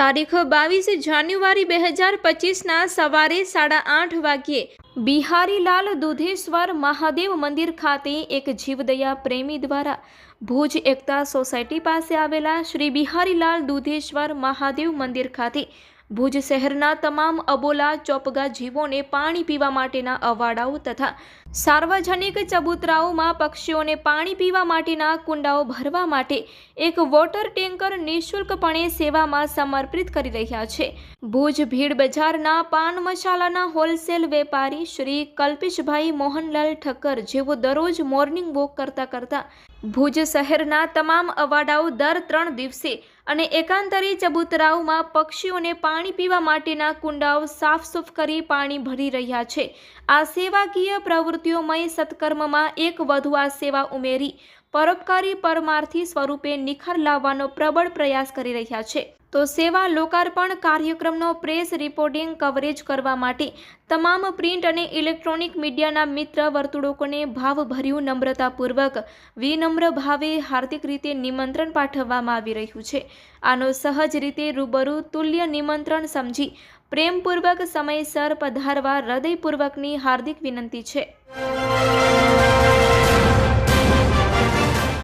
તારીખ બાવીસ જાન્યુઆરી બે હજાર પચીસના સવારે સાડા આઠ વાગ્યે બિહારીલાલ દુધેશ્વર મહાદેવ મંદિર ખાતે એક જીવદયા પ્રેમી દ્વારા ભુજ એકતા સોસાયટી પાસે આવેલા શ્રી બિહારીલાલ દુધેશ્વર મહાદેવ મંદિર ખાતે ભુજ શહેરના તમામ અબોલા ચોપગા જીવોને પાણી પીવા માટેના અવાડાઓ તથા સાર્વજનિક ચબૂતરાઓમાં પક્ષીઓને પાણી પીવા માટેના કુંડાઓ ભરવા માટે એક વોટર ટેન્કર નિઃશુલ્કપણે સેવામાં સમર્પિત કરી રહ્યા છે. ભુજ ભીડ બજારના પાન મસાલાના હોલસેલ વેપારી શ્રી કલ્પેશભાઈ મોહનલાલ ઠક્કર જેઓ દરરોજ મોર્નિંગ વોક કરતા કરતા ભુજ શહેરના તમામ અવાડાઓ દર ત્રણ દિવસે અને એકાંતરે ચબૂતરાઓમાં પક્ષીઓને પાણી પીવા માટેના કુંડાઓ સાફસૂફ કરી પાણી ભરી રહ્યા છે. આ સેવાકીય પ્રવૃત્તિઓમય સત્કર્મમાં એક વધુ આ સેવા ઉમેરી, પરોપકારી પરમાર્થી સ્વરૂપે નિખાર લાવવાનો પ્રબળ પ્રયાસ કરી રહ્યા છે. તો સેવા લોકાર્પણ કાર્યક્રમનો પ્રેસ રિપોર્ટિંગ કવરેજ કરવા માટે તમામ પ્રિન્ટ અને ઇલેક્ટ્રોનિક મીડિયાના મિત્ર વર્તુળોકોને ભાવભર્યું નમ્રતાપૂર્વક, વિનમ્ર ભાવે હાર્દિક રીતે નિમંત્રણ પાઠવવામાં આવી રહ્યું છે. આનો સહજ રીતે રૂબરૂ તુલ્ય નિમંત્રણ સમજી પ્રેમપૂર્વક સમયસર પધારવા હૃદયપૂર્વકની હાર્દિક વિનંતી છે.